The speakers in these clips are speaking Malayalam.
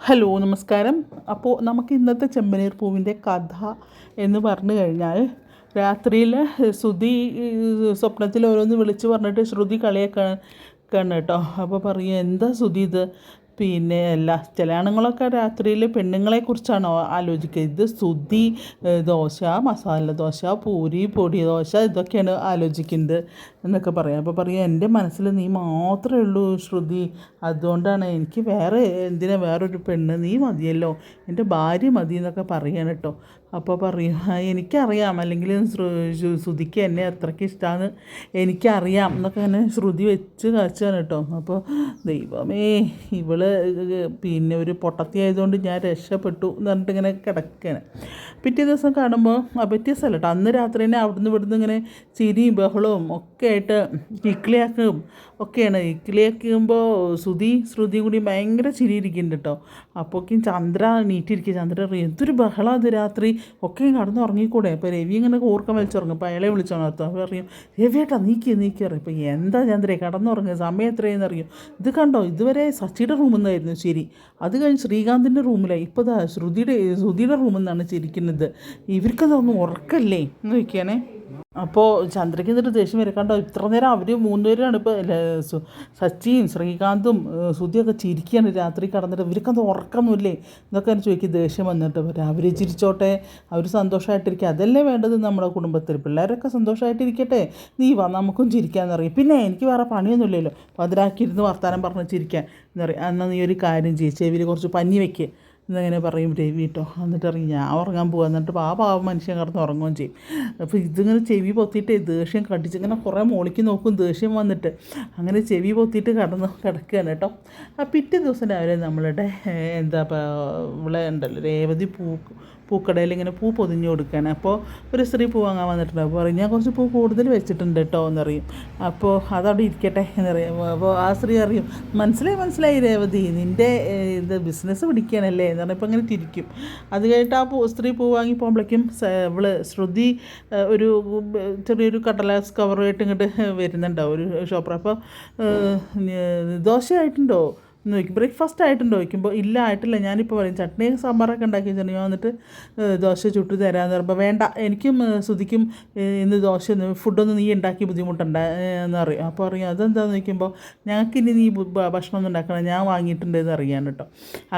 ഹലോ നമസ്കാരം. അപ്പോൾ നമുക്ക് ഇന്നത്തെ ചെമ്പനീർ പൂവിന്റെ കഥ എന്ന് പറഞ്ഞു കഴിഞ്ഞാൽ രാത്രിയിൽ ശ്രുതി സ്വപ്നത്തിൽ ഓരോന്ന് വിളിച്ച് പറഞ്ഞിട്ട് ശ്രുതി കളിയൊക്കെ കേട്ടോ. അപ്പോൾ പറയും എന്താ ശ്രുതി ഇത്? പിന്നെ എല്ലാ ചില ആണുങ്ങളൊക്കെ രാത്രിയിൽ പെണ്ണുങ്ങളെക്കുറിച്ചാണ് ആലോചിക്കുക? ഇത് സുദ്ധി ദോശ മസാല ദോശ പൂരി പൊടി ദോശ ഇതൊക്കെയാണ് ആലോചിക്കുന്നത് എന്നൊക്കെ പറയാം. അപ്പോൾ പറയാം എന്റെ മനസ്സിൽ നീ മാത്രമേ ഉള്ളൂ ശ്രുതി. അതുകൊണ്ടാണ് എനിക്ക് വേറെ എന്തിനാ വേറൊരു പെണ്ണ്? നീ മതിയല്ലോ. എന്റെ ഭാര്യ മതി എന്നൊക്കെ പറയണം കേട്ടോ. അപ്പോൾ പറയും "ആ, എനിക്കറിയാം. അല്ലെങ്കിൽ ശ്രു ശ്രു- ശ്രുതിക്ക് എന്നെ അത്രയ്ക്ക് ഇഷ്ടമാണ് എനിക്കറിയാം എന്നൊക്കെ അങ്ങനെ ശ്രുതി വെച്ച് കാച്ചാണ് കേട്ടോ. അപ്പോൾ ദൈവമേ ഇവൾ പിന്നെ ഒരു പൊട്ടത്തി ആയതുകൊണ്ട് ഞാൻ രക്ഷപ്പെട്ടു എന്ന് പറഞ്ഞിട്ട് ഇങ്ങനെ കിടക്കുകയാണ് പിറ്റേ ദിവസം കാണുമ്പോൾ ആ പറ്റിയ സ്ഥലം കേട്ടോ അന്ന് രാത്രി തന്നെ അവിടുന്ന് ഇവിടുന്ന് ഇങ്ങനെ ചിരിയും ബഹളവും ഒക്കെ ആയിട്ട് ഇക്ലിയാക്കും ഒക്കെയാണ്. ഇക്ലിയാക്കുമ്പോൾ ശ്രുതി ശ്രുതിയും കൂടി ഭയങ്കര ചിരിയിരിക്കുന്നുണ്ട് കേട്ടോ അപ്പോഴേക്കും ചന്ദ്ര നീറ്റിരിക്കുക ചന്ദ്ര എന്തൊരു ബഹളം അത് രാത്രി. ഒക്കെ കടന്ന് ഉറങ്ങിക്കൂടെ അപ്പോൾ രവി ഇങ്ങനെ ഓർക്കം വലിച്ചുറങ്ങും അപ്പോൾ അയാളെ വിളിച്ചോണർത്തും അപ്പോൾ പറയും രവിയേട്ടാ നീക്കി നീക്കി ഇപ്പോൾ എന്താ ചന്ദ്രയെ കടന്നുറങ്ങുക സമയം എത്രയെന്ന് അറിയും ഇത് കണ്ടോ? ഇതുവരെ സച്ചിയുടെ റൂമിൽ നിന്നായിരുന്നു ശരി. അത് കഴിഞ്ഞ് ശ്രീകാന്തിന്റെ റൂമിലായി ഇപ്പോൾ ദാ ശ്രുതിയുടെ ശ്രുതിയുടെ റൂമെന്നാണ് ചിരിക്കുന്നത്. ഇവർക്കതൊന്നും ഉറക്കല്ലേ? എന്ന് ചോദിക്കുകയാണേ. അപ്പോൾ ചന്ദ്രയ്ക്ക് എന്നിട്ട് ദേഷ്യം വരെ. കണ്ടോ ഇത്ര നേരം അവർ മൂന്നുപേരാണ് ഇപ്പോൾ സച്ചിയും ശ്രീകാന്തും സുധിയൊക്കെ ചിരിക്കുകയാണ് രാത്രി കടന്നിട്ട്. ഇവർക്കത് ഉറക്കമൊന്നുമില്ലേ? എന്നൊക്കെ എന്നെ ചോദിക്കും. ദേഷ്യം വന്നിട്ട് അവർ ചിരിച്ചോട്ടെ അവർ സന്തോഷമായിട്ടിരിക്കുക അതല്ലേ വേണ്ടത് നമ്മുടെ കുടുംബത്തിൽ? പിള്ളേരൊക്കെ സന്തോഷമായിട്ടിരിക്കട്ടെ നീ വാ നമുക്കും ചിരിക്കാമെന്ന് പറയും. പിന്നെ എനിക്ക് വേറെ പണിയൊന്നുമില്ലല്ലോ. അപ്പോൾ അതിലാക്കിയിരുന്ന് വർത്തമാനം പറഞ്ഞ് ചിരിക്കാൻ എന്ന് പറയും. എന്നാൽ നീ ഒരു കാര്യം ചെയ്യും. ചെവിയിൽ കുറച്ച് പഞ്ഞി വെക്ക്. എന്നങ്ങനെ പറയും രവി കേട്ടോ എന്നിട്ട് ഇറങ്ങി ഞാൻ ഉറങ്ങാൻ പോകാം എന്നിട്ട് ആ പാവം മനുഷ്യൻ കിടന്ന് ഉറങ്ങുകയും ചെയ്യും അപ്പോൾ ഇതിങ്ങനെ ചെവി പൊത്തിയിട്ട് ദേഷ്യം കടിച്ച് ഇങ്ങനെ കുറേ മോളിക്ക് നോക്കും ദേഷ്യം വന്നിട്ട് അങ്ങനെ ചെവി പൊത്തിയിട്ട് കിടന്ന് കിടക്കുകയാണ് കേട്ടോ ആ പിറ്റേ ദിവസം രാവിലെ നമ്മളുടെ എന്താ ഇവിടെ ഉണ്ടല്ലോ രേവതി പൂ പൂക്കടയിൽ ഇങ്ങനെ പൂ പൊതിഞ്ഞ് കൊടുക്കുകയാണ്. അപ്പോൾ ഒരു സ്ത്രീ പൂ വാങ്ങാൻ വന്നിട്ടുണ്ട്. അപ്പോൾ പറയും ഞാൻ കുറച്ച് പൂ കൂടുതൽ വെച്ചിട്ടുണ്ട് കേട്ടോ എന്നറിയും. അപ്പോൾ അതവിടെ ഇരിക്കട്ടെ എന്നറിയാം. അപ്പോൾ ആ സ്ത്രീ അറിയും മനസ്സിലായി മനസ്സിലായി രേവതി നിന്റെ ഇത് ബിസിനസ് പിടിക്കുകയാണല്ലേ? എന്ന് പറഞ്ഞപ്പോൾ അങ്ങനെ തിരിക്കും. അത് കഴിഞ്ഞിട്ട് ആ പൂ സ്ത്രീ പൂ വാങ്ങി പോകുമ്പോഴേക്കും ഇവൾ ശ്രുതി ഒരു ചെറിയൊരു കടലാസ് കവറുമായിട്ട് ഇങ്ങോട്ട് വരുന്നുണ്ടാവും ഒരു ഷോപ്പർ അപ്പോൾ ദോശ ആയിട്ടുണ്ടോ എന്ന് ബ്രേക്ക്ഫാസ്റ്റ് ആയിട്ടുണ്ടോ? ചോദിക്കുമ്പോൾ ഇല്ല ആയിട്ടില്ല. ഞാനിപ്പോൾ പറയും ചട്നിയും സാമ്പാറൊക്കെ ഉണ്ടാക്കി വെച്ചിട്ടുണ്ടെങ്കിൽ വന്നിട്ട് ദോശ ചുട്ട് തരാമെന്ന് പറയുമ്പോൾ വേണ്ട എനിക്കും ശ്രുതിക്കും ഇന്ന് ദോശ ഫുഡൊന്നും നീ ഉണ്ടാക്കി ബുദ്ധിമുട്ടുണ്ട് എന്ന് പറയും. അപ്പോൾ അറിയാം അതെന്താണെന്ന് ചോദിക്കുമ്പോൾ ഞങ്ങൾക്ക് ഇനി നീ ഭക്ഷണം ഒന്നും ഉണ്ടാക്കണം ഞാൻ വാങ്ങിയിട്ടുണ്ട് എന്ന് അറിയാൻ കേട്ടോ.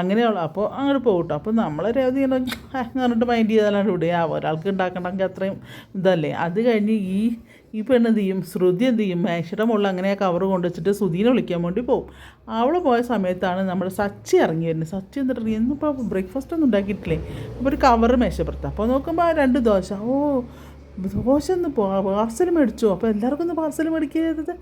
അങ്ങനെയുള്ള അപ്പോൾ അങ്ങോട്ട് പോകും കേട്ടോ അപ്പോൾ നമ്മളൊരു അത് എന്ന് പറഞ്ഞിട്ട് മൈൻഡ് ചെയ്താലാണ് ഇവിടെ. ഒരാൾക്ക് ഉണ്ടാക്കണമെങ്കിൽ അത്രയും ഇതല്ലേ. അത് കഴിഞ്ഞ് ഈ ഈ പെണ്ണ് ചെയ്യും ശ്രുതി എന്ത് ചെയ്യും മേശയുടെ മുകളിൽ അങ്ങനെ കവർ കൊണ്ടുവച്ചിട്ട് ശ്രുതിനെ വിളിക്കാൻ വേണ്ടി പോകും അവൾ പോയ സമയത്താണ് നമ്മുടെ സച്ചി ഇറങ്ങി വരുന്നത്. സച്ചി എന്നിട്ട് ഇന്നിപ്പോൾ ബ്രേക്ക്ഫാസ്റ്റ് ഒന്നും ഉണ്ടാക്കിയിട്ടില്ലേ? അപ്പോൾ ഒരു കവർ മേശപ്പുറത്ത്. അപ്പോൾ നോക്കുമ്പോൾ രണ്ട് ദോശ. ഓ ദോശ ഒന്ന് പാർസൽ മേടിച്ചു? അപ്പോൾ എല്ലാവർക്കും ഒന്ന് പാർസൽ മേടിക്കരുത്.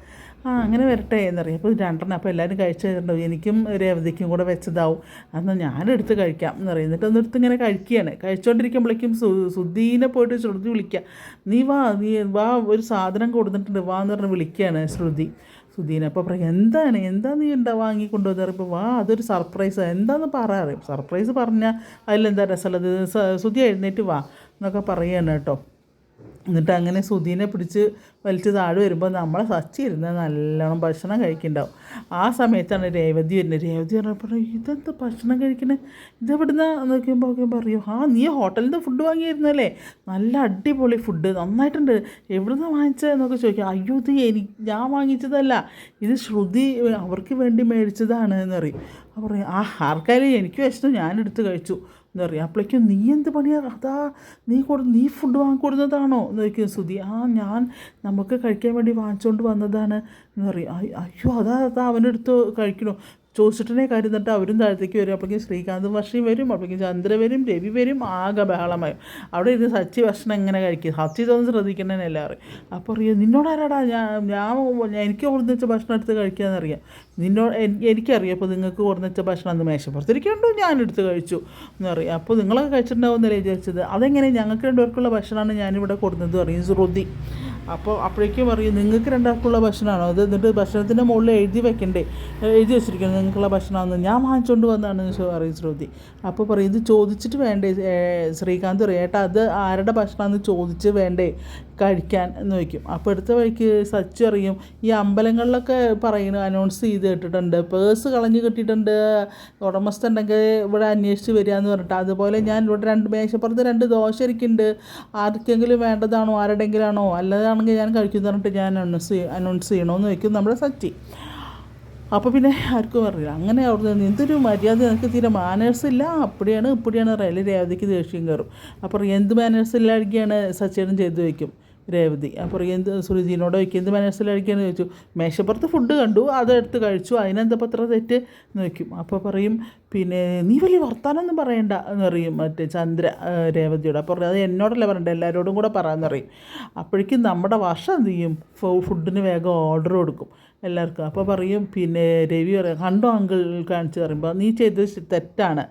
ആ അങ്ങനെ വരട്ടെ എന്നറിയാം. അപ്പോൾ രണ്ടെണ്ണം അപ്പോൾ എല്ലാവരും കഴിച്ചു കഴിഞ്ഞിട്ടുണ്ടാവും എനിക്കും രേവതിക്കും കൂടെ വെച്ചതാവും. എന്നാൽ ഞാനെടുത്ത് കഴിക്കാം എന്നറിയാം. എന്നിട്ട് ഒന്നെടുത്ത് ഇങ്ങനെ കഴിക്കുകയാണ്. കഴിച്ചുകൊണ്ടിരിക്കുമ്പോഴേക്കും സു ശ്രുതിനെ പോയിട്ട് ശ്രുതി വിളിക്കുക നീ വാ നീ വാ ഒരു സാധനം കൊടുത്തിട്ടുണ്ട്. വാ എന്ന് പറഞ്ഞ് വിളിക്കുകയാണ് ശ്രുതി. സുധീനെ അപ്പോൾ പറയും എന്താണ്? എന്താ നീ എന്താ വാങ്ങി കൊണ്ടുവന്ന് പറയുമ്പോൾ വാ അതൊരു സർപ്രൈസ്. എന്താണെന്ന് പറയാറിയും സർപ്രൈസ് പറഞ്ഞാൽ അതിലെന്താ രസമുള്ളത്? സുധി എഴുന്നേറ്റ് വാ എന്നൊക്കെ പറയുകയാണ് കേട്ടോ. എന്നിട്ട് അങ്ങനെ സുധീനെ പിടിച്ച് വലിച്ച് താഴെ വരുമ്പോൾ നമ്മളെ സച്ചി ഇരുന്ന് നല്ലോണം ഭക്ഷണം കഴിക്കുന്നുണ്ടാവും. ആ സമയത്താണ് രേവതി വരുന്നത്. രേവതി പറഞ്ഞപ്പോൾ ഇതെന്ത് ഭക്ഷണം കഴിക്കണേ ഇതെവിടുന്ന? നോക്കിയപ്പോൾ നോക്കിയപ്പോൾ അറിയോ ആ നീ ഹോട്ടലിൽ നിന്ന് ഫുഡ് വാങ്ങിയിരുന്നല്ലേ നല്ല അടിപൊളി ഫുഡ് നന്നായിട്ടുണ്ട്. എവിടുന്ന് വാങ്ങിച്ചതെന്നൊക്കെ ചോദിക്കും. അയ്യോ ഇത് എനിക്ക് ഞാൻ വാങ്ങിച്ചതല്ല. ഇത് ശ്രുതി അവർക്ക് വേണ്ടി മേടിച്ചതാണ് എന്ന് പറയും. അപ്പോൾ പറയും ആ ആർക്കായാലും എനിക്ക് വിശന്നു. ഞാനെടുത്ത് കഴിച്ചു. എന്ന് പറയും അപ്പോഴേക്കും നീ എന്ത് പണിയാ? അതാ നീ കൊടു നീ ഫുഡ് വാങ്ങിക്കൊടുന്നതാണോ? എന്ന് ചോദിക്കും. സുധി ആ ഞാൻ നമുക്ക് കഴിക്കാൻ വേണ്ടി വാങ്ങിച്ചുകൊണ്ട് വന്നതാണ് എന്ന് പറയും. അയ്യോ അതാ അതാ അവനെടുത്ത് കഴിക്കണോ. ചോദിച്ചിട്ടേ കാര്യം എന്നിട്ട് അവരും താഴത്തേക്ക് വരും. അപ്പോഴേക്കും ശ്രീകാന്തും വർഷയും വരും. അപ്പോഴേക്കും ചന്ദ്ര വരും. രവി വരും. ആകെ ബഹളമായും. അവിടെ ഇരുന്ന് സച്ചി ഭക്ഷണം എങ്ങനെ കഴിക്കും? സച്ചി തോന്നുന്നു ശ്രദ്ധിക്കണേനെ എല്ലാവരും അപ്പോൾ അറിയാം നിന്നോടാരാടാ ഞാൻ ഞാൻ എനിക്ക് ഓർമ്മിച്ച ഭക്ഷണം എടുത്ത് കഴിക്കാമെന്നറിയാം നിന്നോട് എൻ- എനിക്കറിയാം. അപ്പോൾ നിങ്ങൾക്ക് കൊടുന്ന് വെച്ച ഭക്ഷണം അന്ന് മേശപ്പുറത്തിരിക്കുന്നുണ്ടോ? ഞാനെടുത്ത് കഴിച്ചു എന്നറിയാം അപ്പോൾ നിങ്ങളൊക്കെ കഴിച്ചിട്ടുണ്ടാവുമെന്നല്ലേ വിചാരിച്ചത്? അതെങ്ങനെ? ഞങ്ങൾക്ക് രണ്ടുപേർക്കുള്ള ഭക്ഷണമാണ് ഞാനിവിടെ കൊടുത്തത് പറയും ശ്രുതി. അപ്പോൾ അപ്പോഴേക്കും പറയും നിങ്ങൾക്ക് രണ്ടാൾക്കുള്ള ഭക്ഷണമാണോ? അത് എന്നിട്ട് ഭക്ഷണത്തിന്റെ മുകളിൽ എഴുതി വെക്കണ്ടേ? എഴുതി വെച്ചിരിക്കണം നിങ്ങൾക്കുള്ള ഭക്ഷണമാണെന്ന്. ഞാൻ വാങ്ങിച്ചുകൊണ്ട് വന്നതാണ് പറയും ശ്രുതി. അപ്പോൾ പറയും ഇത് ചോദിച്ചിട്ട് വേണ്ടേ? ശ്രീകാന്ത് പറയും ഏട്ടാ അത് ആരുടെ ഭക്ഷണമാണെന്ന് ചോദിച്ച് വേണ്ടേ? കഴിക്കാൻ വയ്ക്കും അപ്പോൾ എടുത്ത വഴിക്ക് സച്ചു അറിയും ഈ അമ്പലങ്ങളിലൊക്കെ പറയുന്നു അനൗൺസ് ചെയ്ത് കേട്ടിട്ടുണ്ട്. പേഴ്സ് കളഞ്ഞ് കിട്ടിയിട്ടുണ്ട്. ഉടമസ്ഥ ഉണ്ടെങ്കിൽ ഇവിടെ അന്വേഷിച്ച് വരിക എന്ന് പറഞ്ഞിട്ട്. അതുപോലെ ഞാൻ ഇവിടെ രണ്ട് മേശപ്പുറത്ത് രണ്ട് ദോശ ഇരിക്കുന്നുണ്ട് ആർക്കെങ്കിലും വേണ്ടതാണോ? ആരുടെങ്കിലാണോ? അല്ലാതാണെങ്കിൽ ഞാൻ കഴിക്കുമെന്ന് പറഞ്ഞിട്ട് ഞാൻ അനൗൺസ് അനൗൺസ് ചെയ്യണമെന്ന് വയ്ക്കും നമ്മുടെ സച്ചി. അപ്പോൾ പിന്നെ ആർക്കും അറിയില്ല. അങ്ങനെ അവിടെ നിന്ന് എന്തൊരു മര്യാദ നിനക്ക് തീരെ മാനേഴ്സ് ഇല്ല. അപ്പടിയാണ് ഇപ്പടിയാണ് റയൽ രേവതിക്ക് ദേഷ്യം കയറും. അപ്പോൾ എന്ത് മാനേഴ്സ് ഇല്ലായിരിക്കുകയാണ് സച്ചേട്ടൻ ചെയ്തു വയ്ക്കും രേവതി. അപ്പോൾ എന്ത് സുരുചിനോട് ചോദിക്കും എന്ത് മനസ്സിലായിരിക്കുമെന്ന് ചോദിച്ചു? മേശപ്പുറത്ത് ഫുഡ് കണ്ടു അതെടുത്ത് കഴിച്ചു. അതിനെന്താ പത്ര തെറ്റ് എന്ന് വയ്ക്കും അപ്പോൾ പറയും പിന്നെ നീ വലിയ വർത്താനൊന്നും പറയണ്ട എന്ന് പറയും മറ്റേ ചന്ദ്ര രേവതിയോട്. അപ്പോൾ അത് എന്നോടല്ല പറയണ്ട? എല്ലാവരോടും കൂടെ പറയാമെന്ന് പറയും. അപ്പോഴേക്കും നമ്മുടെ വർഷം എന്ത് ചെയ്യും? ഫുഡിന് വേഗം ഓർഡർ കൊടുക്കും. എല്ലാവർക്കും. അപ്പോൾ പറയും പിന്നെ രവി പറയും കണ്ടോ അങ്കിൾ കാണിച്ച് പറയുമ്പോൾ നീ ചെയ്തത് തെറ്റാണ്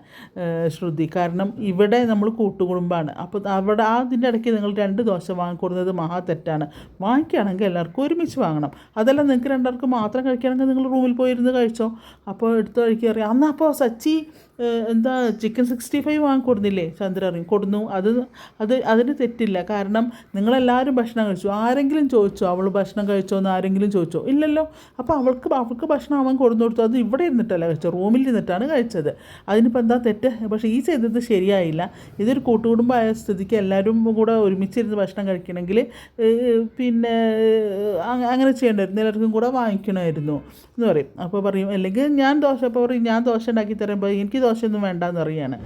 ശ്രുതി. കാരണം ഇവിടെ നമ്മൾ കൂട്ടുകുടുംബമാണ് അപ്പോൾ അവിടെ അതിന്റെ ഇടയ്ക്ക് നിങ്ങൾ രണ്ട് ദോശ വാങ്ങിക്കൊടുക്കുന്നത് മഹാ തെറ്റാണ്. വാങ്ങിക്കുകയാണെങ്കിൽ എല്ലാവർക്കും ഒരുമിച്ച് വാങ്ങണം. അതല്ല നിങ്ങൾക്ക് രണ്ടാൾക്കും മാത്രം കഴിക്കുകയാണെങ്കിൽ നിങ്ങൾ റൂമിൽ പോയിരുന്ന് കഴിച്ചോ? അപ്പോൾ എടുത്ത് കഴിക്കുക അറിയാം അന്നപ്പോൾ സച്ചി. എന്താ ചിക്കൻ സിക്സ്റ്റി ഫൈവ് വാങ്ങിക്കൊടുന്നില്ലേ ചന്ദ്ര അറിയും. കൊടുന്നു. അത് അത് അതിന് തെറ്റില്ല. കാരണം നിങ്ങളെല്ലാവരും ഭക്ഷണം കഴിച്ചു. ആരെങ്കിലും ചോദിച്ചോ? അവൾ ഭക്ഷണം കഴിച്ചോ എന്ന് ആരെങ്കിലും ചോദിച്ചോ? ഇല്ലല്ലോ. അപ്പോൾ അവൾക്ക് അവൾക്ക് ഭക്ഷണം അവൻ കൊടുന്നു കൊടുത്തു അത് ഇവിടെ ഇരുന്നിട്ടല്ല കഴിച്ചത്. റൂമിൽ ഇരുന്നിട്ടാണ് കഴിച്ചത്. അതിനിപ്പോൾ എന്താ തെറ്റ്? പക്ഷേ ഈ ചെയ്തത് ശരിയായില്ല. ഇതൊരു കൂട്ടുകുടുംബമായ സ്ഥിതിക്ക് എല്ലാവരും കൂടെ ഒരുമിച്ചിരുന്ന് ഭക്ഷണം കഴിക്കണമെങ്കിൽ പിന്നെ അങ്ങനെ ചെയ്യേണ്ടായിരുന്നു എല്ലാവർക്കും കൂടെ വാങ്ങിക്കണമായിരുന്നു എന്ന് പറയും. അപ്പോൾ പറയും അല്ലെങ്കിൽ ഞാൻ ദോശ അപ്പോൾ പറയും ഞാൻ ദോശ ഉണ്ടാക്കി തരുമ്പോൾ എനിക്ക് ദോശയൊന്നും വേണ്ടെന്ന് അറിയാണ്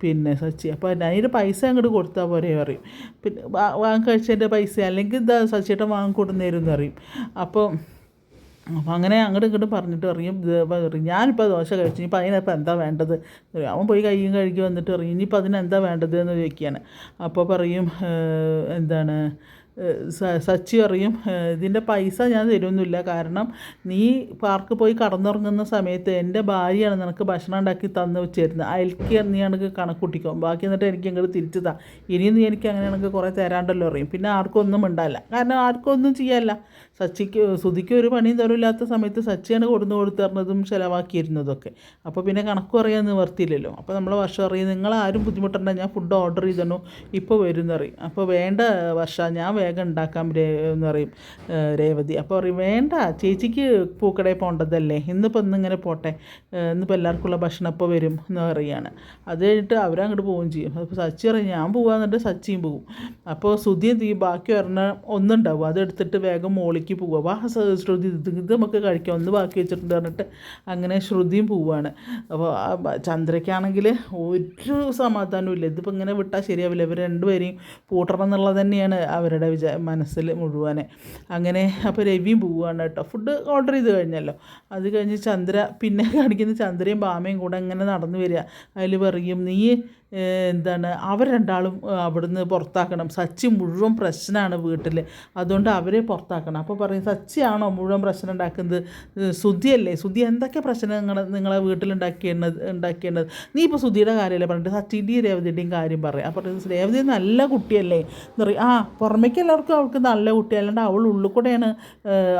പിന്നെ സച്ചി. അപ്പോൾ അതിന് പൈസ അങ്ങോട്ട് കൊടുത്താൽ പോരെ പറയും. പിന്നെ വാങ്ങി കഴിച്ചതിന്റെ പൈസ അല്ലെങ്കിൽ ഇതാ സച്ചിയേട്ടൻ വാങ്ങിക്കൊടുന്നേരും എന്ന് പറയും. അപ്പോൾ അപ്പം അങ്ങനെ അങ്ങോട്ടും ഇങ്ങോട്ടും പറഞ്ഞിട്ട് പറയും ഞാനിപ്പോൾ ദോശ കഴിച്ചു. ഇനിയിപ്പോൾ അതിനിപ്പോൾ എന്താ വേണ്ടത്. അവൻ പോയി കയ്യും കഴുകി വന്നിട്ട് പറയും ഇനിയിപ്പോൾ അതിനെന്താ വേണ്ടത്? എന്ന് ചോദിക്കുകയാണ്. അപ്പോൾ പറയും എന്താണ് സച്ചി ഏഹ്, ഇതിന്റെ പൈസ ഞാൻ തരുമൊന്നുമില്ല കാരണം നീ പാർക്ക് പോയി കടന്നുറങ്ങുന്ന സമയത്ത് എന്റെ ഭാര്യയാണ് നിനക്ക് ഭക്ഷണം ഉണ്ടാക്കി തന്ന് വെച്ചിരുന്നത് അയൽക്ക് നീ എനിക്ക് കണക്കൂട്ടിക്കോ. ബാക്കി എന്നിട്ട് എനിക്ക് അങ്ങോട്ട് തിരിച്ചു താ. ഇനിയും നീ എനിക്ക് അങ്ങനെ എനിക്ക് കുറേ തരാണ്ടല്ലോ അറിയും പിന്നെ ആർക്കും ഒന്നും ഉണ്ടാവില്ല കാരണം ആർക്കും ഒന്നും ചെയ്യാല്ല സച്ചിക്ക് സുധിക്ക് ഒരു പണിയും തരമില്ലാത്ത സമയത്ത് സച്ചിയാണ് കൊടുന്ന് കൊടുത്തറിഞ്ഞതും ചിലവാക്കിയിരുന്നതൊക്കെ. അപ്പോൾ പിന്നെ കണക്ക് പറയാൻ നിവർത്തിയില്ലല്ലോ. അപ്പോൾ നമ്മൾ വർഷം അറിയും നിങ്ങൾ ആരും ബുദ്ധിമുട്ടണ്ട ഞാൻ ഫുഡ് ഓർഡർ ചെയ്തണു ഇപ്പോൾ വരും എന്ന് പറയും. അപ്പോൾ വേണ്ട വർഷ ഞാൻ വേഗം ഉണ്ടാക്കാം രേ എന്ന് പറയും രേവതി. അപ്പോൾ പറയും വേണ്ട ചേച്ചിക്ക് പൂക്കടയിൽ പോകേണ്ടതല്ലേ ഇന്നിപ്പോൾ ഇന്നിങ്ങനെ പോട്ടെ ഇന്നിപ്പോൾ എല്ലാവർക്കുള്ള ഭക്ഷണം ഇപ്പോൾ വരും എന്ന് പറയുകയാണ് അത് കഴിഞ്ഞിട്ട് അവരങ്ങോട്ട് പോവുകയും ചെയ്യും. അപ്പോൾ സച്ചി പറയും ഞാൻ പോകാന്നിട്ട് സച്ചിയും പോകും. അപ്പോൾ സുധി ചെയ്യും ബാക്കി ഒരെണ്ണം ഒന്നുണ്ടാവും. അതെടുത്തിട്ട് വേഗം മോളിക്ക് പോവുക. വാ ശ്രുതി ഇത് നമുക്ക് കഴിക്കാം ഒന്ന് ബാക്കി വെച്ചിട്ടുണ്ട് പറഞ്ഞിട്ട് അങ്ങനെ ശ്രുതിയും പോവുകയാണ്. അപ്പോൾ ചന്ദ്രയ്ക്കാണെങ്കിൽ ഒരു സമാധാനവും ഇല്ല. ഇതിപ്പോൾ ഇങ്ങനെ വിട്ടാൽ ശരിയാവില്ല. ഇവർ രണ്ടുപേരെയും പൂട്ടണം എന്നുള്ളത് തന്നെയാണ് അവരുടെ വിചാ മനസ്സിൽ മുഴുവനെ. അങ്ങനെ അപ്പോൾ രവിയും പോവുകയാണ് കേട്ടോ. ഫുഡ് ഓർഡർ ചെയ്ത് കഴിഞ്ഞല്ലോ. അത് കഴിഞ്ഞ് ചന്ദ്ര പിന്നെ കാണിക്കുന്ന ചന്ദ്രയും ബാമയും കൂടെ ഇങ്ങനെ നടന്നു വരിക. അതിൽ പറയും നീ എന്താണ് അവർ രണ്ടാളും അവിടുന്ന് പുറത്താക്കണം. സച്ചി മുഴുവൻ പ്രശ്നമാണ് വീട്ടിൽ അതുകൊണ്ട് അവരെ പുറത്താക്കണം. അപ്പോൾ പറയും സച്ചിയാണോ മുഴുവൻ പ്രശ്നം ഉണ്ടാക്കുന്നത്? സുധിയല്ലേ? സുധി എന്തൊക്കെ പ്രശ്നം നിങ്ങളെ നിങ്ങളെ വീട്ടിലുണ്ടാക്കിയത് ഉണ്ടാക്കിയത് നീ ഇപ്പോൾ സുധിയുടെ കാര്യമല്ലേ പറഞ്ഞിട്ട് സച്ചിന്റെയും രേവതിയുടെയും കാര്യം പറയാം. അപ്പോൾ രേവതി നല്ല കുട്ടിയല്ലേ? എന്ന് പറയും ആ പുറമേക്ക് എല്ലാവർക്കും അവൾക്ക് നല്ല കുട്ടി അല്ലാണ്ട് അവൾ ഉള്ളിൽ കൂടെയാണ്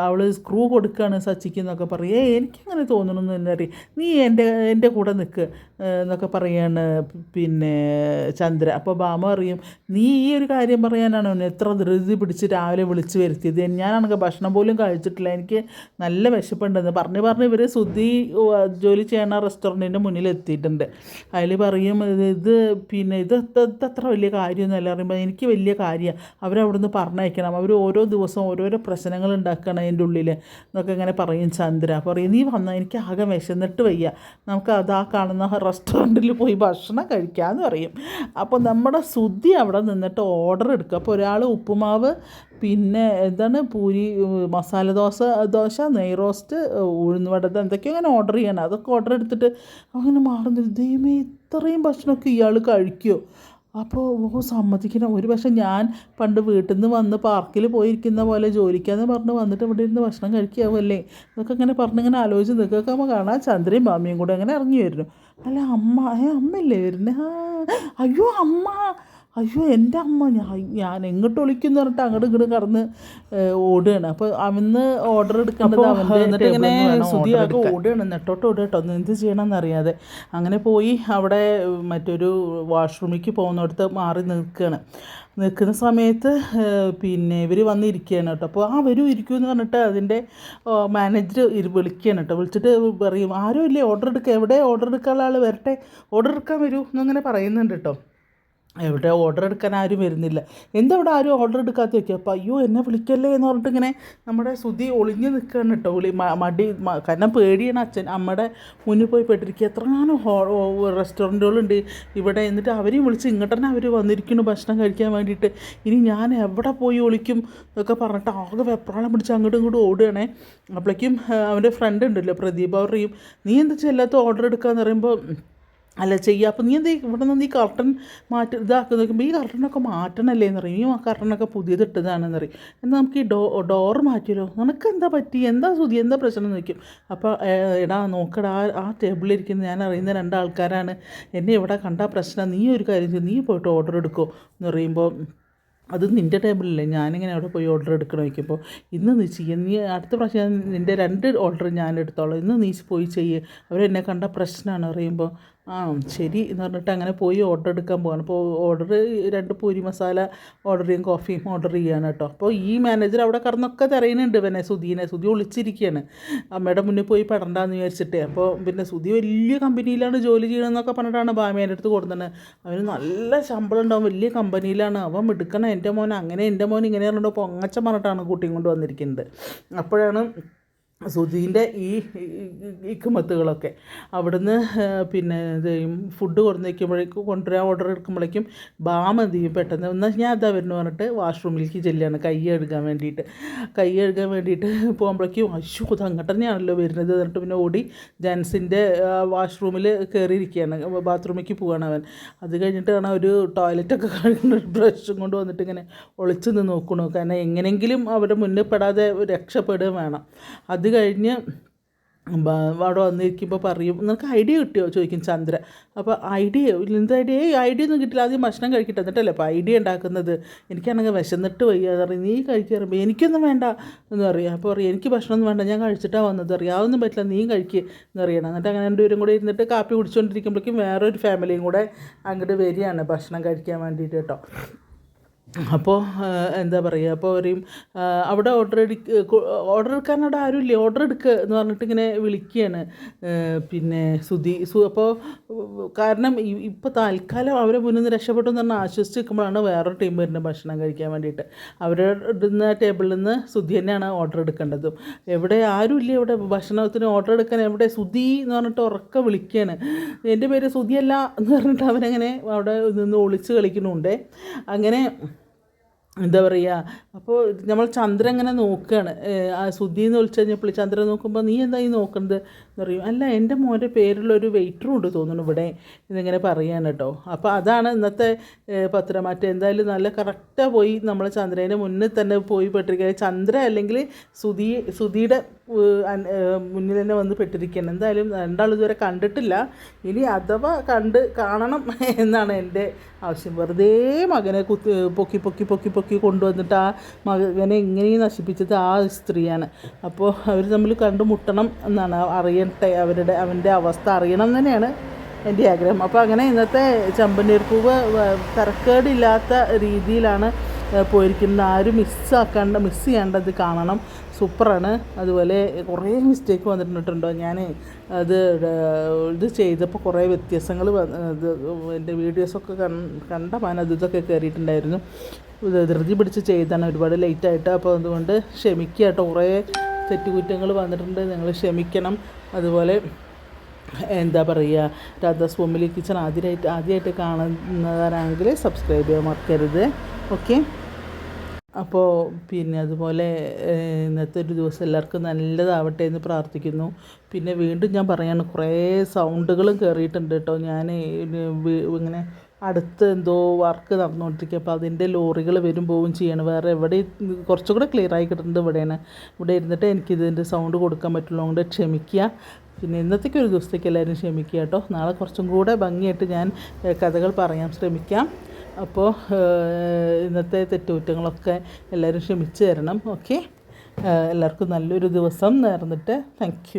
അവൾ സ്ക്രൂ കൊടുക്കുകയാണ് സച്ചിക്ക് എന്നൊക്കെ പറയും. ഏ എനിക്കങ്ങനെ തോന്നണമെന്ന് തന്നെ അറിയും നീ എന്റെ എന്റെ കൂടെ നിൽക്ക് എന്നൊക്കെ പറയാണ്. പിന്നെ ചന്ദ്ര. അപ്പോൾ ഭാമ പറയും നീ ഈ ഒരു കാര്യം പറയാനാണ്? അവനെ എത്ര ധൃതി പിടിച്ച് രാവിലെ വിളിച്ച് വരുത്തിയത്? ഞാനാണെങ്കിൽ ഭക്ഷണം പോലും കഴിച്ചിട്ടില്ല. എനിക്ക് നല്ല വിശപ്പുണ്ടെന്ന് പറഞ്ഞ് പറഞ്ഞ് ഇവർ സുധി ജോലി ചെയ്യണ റെസ്റ്റോറന്റിന്റെ മുന്നിൽ എത്തിയിട്ടുണ്ട് അതിൽ പറയും ഇത് പിന്നെ ഇത് അത്ര വലിയ കാര്യമൊന്നുമല്ല. പറയുമ്പോൾ എനിക്ക് വലിയ കാര്യമാണ് അവരവിടുന്ന് പറഞ്ഞയക്കണം. അവർ ഓരോ ദിവസവും ഓരോരോ പ്രശ്നങ്ങൾ ഉണ്ടാക്കണം അതിന്റെ ഉള്ളിൽ എന്നൊക്കെ ഇങ്ങനെ പറയും ചന്ദ്ര. പറയും നീ വന്നാൽ എനിക്ക് ആകെ വിശന്നിട്ട് വയ്യ. നമുക്ക് അതാ കാണുന്ന റെസ്റ്റോറന്റിൽ പോയി ഭക്ഷണം കഴിക്കാമെന്ന് പറയും. അപ്പോൾ നമ്മുടെ ശുദ്ധി അവിടെ നിന്നിട്ട് ഓർഡർ എടുക്കുക അപ്പോൾ ഒരാൾ ഉപ്പുമാവ് പിന്നെ എന്താണ് പൂരി മസാല ദോശ ദോശ നെയ് റോസ്റ്റ് ഉഴുന്ന് വട എന്തൊക്കെയോ അങ്ങനെ ഓർഡർ ചെയ്യണം. അതൊക്കെ ഓർഡർ എടുത്തിട്ട് അങ്ങനെ മാറുന്നു. ദൈവമേ ഇത്രയും ഭക്ഷണമൊക്കെ ഇയാൾ കഴിക്കുമോ അപ്പോൾ ഓ സമ്മതിക്കണം. ഒരു പക്ഷേ ഞാൻ പണ്ട് വീട്ടിൽ നിന്ന് വന്ന് പാർക്കിൽ പോയിരിക്കുന്ന പോലെ ജോലിക്കാന്ന് പറഞ്ഞ് വന്നിട്ട് ഇവിടെ ഇരുന്ന് ഭക്ഷണം കഴിക്കാവല്ലേ? ഇതൊക്കെ ഇങ്ങനെ പറഞ്ഞിങ്ങനെ ആലോചിച്ച് നിൽക്കുക നമ്മൾ കാണാം. ചന്ദ്രയും മാമിയും കൂടെ അങ്ങനെ ഇറങ്ങി വരുന്നു. അല്ല അമ്മ ഏ അമ്മയല്ലേ വരുന്നത് അയ്യോ അമ്മ. അയ്യോ എന്റെ അമ്മ ഞാൻ ഞാൻ എങ്ങോട്ട് ഒളിക്കുന്നു പറഞ്ഞിട്ട് അങ്ങോട്ട് ഇങ്ങോട്ട് കടന്ന് ഓടുകയാണ്. അപ്പോൾ അവന്ന് ഓർഡർ എടുക്കേണ്ടത് അവന്റെ ഇങ്ങനെ സുതിയാകെ ഓടുകയാണ്. നെട്ടോട്ട് ഓടുക കേട്ടോ. എന്ത് ചെയ്യണമെന്ന് അറിയാതെ അങ്ങനെ പോയി അവിടെ മറ്റൊരു വാഷ്റൂമിലേക്ക് പോകുന്നിടത്ത് മാറി നിൽക്കുകയാണ്. നിൽക്കുന്ന സമയത്ത് പിന്നെ ഇവർ വന്നിരിക്കുകയാണ് കേട്ടോ. അപ്പോൾ ആ വരൂ ഇരിക്കൂ എന്ന് പറഞ്ഞിട്ട് അതിന്റെ മാനേജർ വിളിക്കുകയാണ് കേട്ടോ. വിളിച്ചിട്ട് പറയും ആരും ഇല്ലേ? ഓർഡർ എടുക്കുക എവിടെ ഓർഡർ എടുക്കാനുള്ള ആൾ വരട്ടെ. ഓർഡർ എടുക്കാൻ വരൂ എന്നങ്ങനെ പറയുന്നുണ്ട് കേട്ടോ. എവിടെ ഓർഡർ എടുക്കാൻ ആരും വരുന്നില്ല. എന്താ ഇവിടെ ആരും ഓർഡർ എടുക്കാത്ത വെക്കുക അപ്പോൾ അയ്യോ എന്നെ വിളിക്കല്ലേ എന്ന് പറഞ്ഞിട്ട് ഇങ്ങനെ നമ്മുടെ ശ്രുതി ഒളിഞ്ഞ് നിൽക്കുകയാണ് കേട്ടോ ഒളി മടി കാരണം പേടിയാണ് അച്ഛൻ. അമ്മയുടെ മുന്നിൽ പോയി പെട്ടിരിക്കുക. എത്രങ്ങാനും ഹോ റെസ്റ്റോറന്റുകളുണ്ട് ഇവിടെ എന്നിട്ട് അവരെയും വിളിച്ച് ഇങ്ങോട്ട് തന്നെ അവർ വന്നിരിക്കുന്നു ഭക്ഷണം കഴിക്കാൻ വേണ്ടിയിട്ട്. ഇനി ഞാൻ എവിടെ പോയി ഒളിക്കും എന്നൊക്കെ പറഞ്ഞിട്ട് ആകെ വെപ്രാളം പിടിച്ച് അങ്ങോട്ടും ഇങ്ങോട്ടും ഓടുകയാണേ. അപ്പോഴേക്കും അവന്റെ ഫ്രണ്ട് ഉണ്ടല്ലോ പ്രദീപ് അവരുടെയും. നീ എന്താ ചെല്ലാത്ത ഓർഡർ എടുക്കാന്ന് പറയുമ്പോൾ അല്ല ചെയ്യുക അപ്പം നീ എന്ത് ഇവിടെ നിന്ന് ഈ കർട്ടൻ മാറ്റി ഇതാക്കി നോക്കുമ്പോൾ ഈ കർട്ടനൊക്കെ മാറ്റണല്ലേ എന്ന് പറയും ഈ കർട്ടനൊക്കെ പുതിയത് ഇട്ടതാണെന്ന് പറയും എന്നാൽ നമുക്ക് ഈ ഡോ ഡോർ മാറ്റിയല്ലോ. നിനക്ക് എന്താ പറ്റി? എന്താ സുതി എന്താ പ്രശ്നം എന്ന് ചോദിക്കും. അപ്പോൾ എടാ നോക്കടാ ആ ടേബിളിലിരിക്കുന്ന ഞാൻ അറിയുന്ന രണ്ടാൾക്കാരാണ് എന്നെ ഇവിടെ കണ്ടാൽ പ്രശ്നം. നീ ഒരു കാര്യം ചെയ്യും. നീ പോയിട്ട് ഓർഡർ എടുക്കുമോ എന്ന് പറയുമ്പോൾ അത് നിന്റെ ടേബിളിലല്ലേ ഞാനിങ്ങനെ അവിടെ പോയി ഓർഡർ എടുക്കണം വയ്ക്കുമ്പോൾ ഇന്ന് നീ ചെയ്യ. നീ അടുത്ത പ്രാവശ്യം നിന്റെ രണ്ട് ഓർഡർ ഞാൻ എടുത്തോളാം. ഇന്ന് നീ പോയി ചെയ്യ്. അവരെന്നെ കണ്ട പ്രശ്നമാണ് പറയുമ്പോൾ ആ ശരി എന്ന് പറഞ്ഞിട്ട് അങ്ങനെ പോയി ഓർഡർ എടുക്കാൻ പോവാണ്. അപ്പോൾ ഓർഡർ രണ്ട് പൂരി മസാല ഓർഡർ ചെയ്യും കോഫിയും ഓർഡർ ചെയ്യാണ് കേട്ടോ അപ്പോൾ ഈ മാനേജർ അവിടെ കറന്നൊക്കെ തിരയുന്നുണ്ട് പിന്നെ സുധീനെ. സുധി ഒളിച്ചിരിക്കുകയാണ് അമ്മയുടെ മുന്നിൽ പോയി പെടണ്ടെന്ന് വിചാരിച്ചിട്ട്. അപ്പോൾ പിന്നെ സുധി വലിയ കമ്പനിയിലാണ് ജോലി ചെയ്യണമെന്നൊക്കെ പറഞ്ഞിട്ടാണ് ഭാമേന്റെ അടുത്ത് കൊടുത്തത്. അവന് നല്ല ശമ്പളം ഉണ്ടാവും വലിയ കമ്പനിയിലാണ്. അവൻ മിടുക്കണം എന്റെ മോൻ അങ്ങനെ എന്റെ മോൻ ഇങ്ങനെ പറഞ്ഞിട്ട് പൊങ്ങച്ചം പറഞ്ഞിട്ടാണ് കൂട്ടിയും കൊണ്ട് വന്നിരിക്കുന്നത്. അപ്പോഴാണ് സുധീന്റെ ഈ ഇക്കുമത്തുകളൊക്കെ അവിടുന്ന് പിന്നെ ഇത് ഫുഡ് കൊണ്ടു വയ്ക്കുമ്പോഴേക്കും കൊണ്ടുവരാൻ ഓർഡർ എടുക്കുമ്പോഴേക്കും ബാമ എന്ത് ചെയ്യും? പെട്ടെന്ന് എന്നാൽ ഞാൻ അതാ വരുന്നു പറഞ്ഞിട്ട് വാഷ്റൂമിലേക്ക് ചെല്ലുകയാണ് കൈ കഴുകാൻ വേണ്ടിയിട്ട്. കൈ കഴുകാൻ വേണ്ടിയിട്ട് പോകുമ്പോഴേക്കും അശു ഇത് അങ്ങോട്ട് തന്നെയാണല്ലോ വരുന്നത് എന്നിട്ട് പിന്നെ ഓടി ജെൻസിന്റെ വാഷ്റൂമിൽ കയറിയിരിക്കുകയാണ്. ബാത്റൂമിലേക്ക് പോവാണ് അവൻ. അത് കഴിഞ്ഞിട്ടാണ് ഒരു ടോയ്ലറ്റൊക്കെ കഴുകുന്ന ബ്രഷും കൊണ്ട് വന്നിട്ട് ഇങ്ങനെ ഒളിച്ചു നിന്ന് നോക്കണു. കാരണം എങ്ങനെയെങ്കിലും അവരുടെ മുന്നിൽ പെടാതെ രക്ഷപ്പെടുകയും വേണം. അത് കഴിഞ്ഞ് അവിടെ വന്നിരിക്കുമ്പോൾ പറയും നിനക്ക് ഐഡിയ കിട്ടിയോ? ചോദിക്കും ചന്ദ്ര. അപ്പോൾ ഐഡിയ എന്ത് ഐഡിയ? ഐഡിയ ഒന്നും കിട്ടില്ല. ആദ്യം ഭക്ഷണം കഴിക്കട്ടെ. എന്നിട്ടല്ലേ? അപ്പോൾ ഐഡിയ ഉണ്ടാക്കുന്നത്. എനിക്കാണെങ്കിൽ വിശന്നിട്ട് വയ്യ. എന്ന് പറയും നീ കഴിക്കാറുമ്പോൾ എനിക്കൊന്നും വേണ്ട എന്ന് പറയും. അപ്പോൾ പറയും എനിക്ക് ഭക്ഷണമൊന്നും വേണ്ട. ഞാൻ കഴിച്ചിട്ടാണ് വന്നത്. അറിയാം അതൊന്നും പറ്റില്ല. നീ കഴിക്കുക എന്ന് പറയണം എന്നിട്ട് അങ്ങനെ രണ്ടുപേരും കൂടെ ഇരുന്നിട്ട് കാപ്പി കുടിച്ചുകൊണ്ടിരിക്കുമ്പോഴേക്കും വേറൊരു ഫാമിലിയും കൂടെ അങ്ങോട്ട് വരികയാണ് ഭക്ഷണം കഴിക്കാൻ വേണ്ടിയിട്ട് കേട്ടോ. അപ്പോൾ എന്താ പറയുക അപ്പോൾ പറയും അവിടെ ഓർഡർ എടുക്ക ഓർഡർ എടുക്കാൻ അവിടെ ആരുമില്ല? ഓർഡർ എടുക്കുക എന്ന് പറഞ്ഞിട്ട് ഇങ്ങനെ വിളിക്കുകയാണ്. പിന്നെ സുധി സു അപ്പോൾ കാരണം ഇപ്പോൾ തൽക്കാലം അവരെ മുന്നിൽ നിന്ന് രക്ഷപ്പെട്ടു എന്ന് പറഞ്ഞാൽ ആശ്വസിച്ച് നിൽക്കുമ്പോഴാണ് വേറൊരു ടീം വരുന്നത് ഭക്ഷണം കഴിക്കാൻ വേണ്ടിയിട്ട്. അവരുടെ ടേബിളിൽ നിന്ന് സുധി തന്നെയാണ് ഓർഡർ എടുക്കേണ്ടതും. എവിടെ ആരുമില്ല ഇവിടെ ഭക്ഷണത്തിന് ഓർഡർ എടുക്കാൻ? എവിടെ സുധി എന്ന് പറഞ്ഞിട്ട് ഉറക്കെ വിളിക്കുകയാണ്. എന്റെ പേര് സുധിയല്ല എന്ന് പറഞ്ഞിട്ട് അവരങ്ങനെ അവിടെ നിന്ന് ഒളിച്ച് കളിക്കുന്നുണ്ട്. അങ്ങനെ എന്താ പറയുക അപ്പോൾ നമ്മൾ ചന്ദ്രൻ ഇങ്ങനെ നോക്കുകയാണ് ആ സുധി എന്ന് വിളിച്ചു കഴിഞ്ഞപ്പോൾ ചന്ദ്രൻ നോക്കുമ്പോൾ നീ എന്താ ഈ നോക്കുന്നത് എന്ന് പറയും. അല്ല എന്റെ മോന്റെ പേരുള്ള ഒരു വെയിറ്ററും ഉണ്ട് തോന്നുന്നു ഇവിടെ ഇതിങ്ങനെ പറയാൻ കേട്ടോ. അപ്പോൾ അതാണ് ഇന്നത്തെ പത്രമാറ്റം എന്തായാലും നല്ല കറക്റ്റാണ് പോയി നമ്മൾ ചന്ദ്രേന്റെ മുന്നിൽ തന്നെ പോയി പെട്ടിരിക്കുക ചന്ദ്ര അല്ലെങ്കിൽ സുധി സുധിയുടെ മുന്നിൽ തന്നെ വന്ന് പെട്ടിരിക്കുകയാണ്. എന്തായാലും രണ്ടാളും ഇതുവരെ കണ്ടിട്ടില്ല. ഇനി അഥവാ കണ്ട് കാണണം എന്നാണ് എന്റെ ആവശ്യം. വെറുതെ മകനെ കുത്തി പൊക്കി പൊക്കി പൊക്കി പൊക്കി കൊണ്ടുവന്നിട്ട് ആ മകനെ ഇങ്ങനെയും നശിപ്പിച്ചത് ആ സ്ത്രീയാണ്. അപ്പോൾ അവർ തമ്മിൽ കണ്ടുമുട്ടണം എന്നാണ് അറിയട്ടെ അവരുടെ അവന്റെ അവസ്ഥ അറിയണം തന്നെയാണ് എന്റെ ആഗ്രഹം. അപ്പോൾ അങ്ങനെ ഇന്നത്തെ ചമ്പനീർ പൂവ് തരക്കേടില്ലാത്ത രീതിയിലാണ് പോയിരിക്കുന്നത്. ആരും മിസ്സാക്കേണ്ട മിസ് ചെയ്യേണ്ടത് കാണണം. സൂപ്പറാണ്. അതുപോലെ കുറേ മിസ്റ്റേക്ക് വന്നിട്ടുണ്ടോ? ഞാൻ അത് ഇത് ചെയ്തപ്പോൾ കുറേ വ്യത്യാസങ്ങൾ ഇത് എന്റെ വീഡിയോസൊക്കെ കണ്ട മാൻ അത് ഇതൊക്കെ കയറിയിട്ടുണ്ടായിരുന്നു ധൃതി പിടിച്ച് ചെയ്താണ്. ഒരുപാട് ലേറ്റായിട്ട് അപ്പോൾ അതുകൊണ്ട് ക്ഷമിക്കുക കേട്ടോ കുറേ തെറ്റുകുറ്റങ്ങൾ വന്നിട്ടുണ്ട്. നിങ്ങൾ ക്ഷമിക്കണം. അതുപോലെ എന്താ പറയുക രാധാസ് ഫാമിലി കിച്ചൺ ആദ്യമായിട്ട് ആദ്യമായിട്ട് കാണുന്നവരാണെങ്കിൽ സബ്സ്ക്രൈബ് ചെയ്യാൻ മറക്കരുത്. ഓക്കെ അപ്പോൾ പിന്നെ അതുപോലെ ഇന്നത്തെ ഒരു ദിവസം എല്ലാവർക്കും നല്ലതാവട്ടെ എന്ന് പ്രാർത്ഥിക്കുന്നു. പിന്നെ വീണ്ടും ഞാൻ പറയാണ് കുറേ സൗണ്ടുകളും കയറിയിട്ടുണ്ട് കേട്ടോ. ഞാൻ ഇങ്ങനെ അടുത്ത് എന്തോ വർക്ക് നടന്നുകൊണ്ടിരിക്കുക. അപ്പോൾ അതിന്റെ ലോറികൾ വരും പോവും ചെയ്യണം. വേറെ എവിടെ കുറച്ചും കൂടെ ക്ലിയർ ആയി കിട്ടുന്നത് ഇവിടെയാണ്. ഇവിടെ ഇരുന്നിട്ട് എനിക്കിതിന്റെ സൗണ്ട് കൊടുക്കാൻ പറ്റുള്ളൂ. അതുകൊണ്ട് ക്ഷമിക്കുക. പിന്നെ ഇന്നത്തേക്ക് ഒരു ദിവസത്തേക്ക് എല്ലാവരും ക്ഷമിക്കുക കേട്ടോ. നാളെ കുറച്ചും കൂടെ ഭംഗിയായിട്ട് ഞാൻ കഥകൾ പറയാൻ ശ്രമിക്കാം. അപ്പോൾ ഇന്നത്തെ തെറ്റുകുറ്റങ്ങളൊക്കെ എല്ലാവരും ക്ഷമിച്ച് തരണം. ഓക്കെ? എല്ലാവർക്കും നല്ലൊരു ദിവസം നേർന്നിട്ട്. താങ്ക്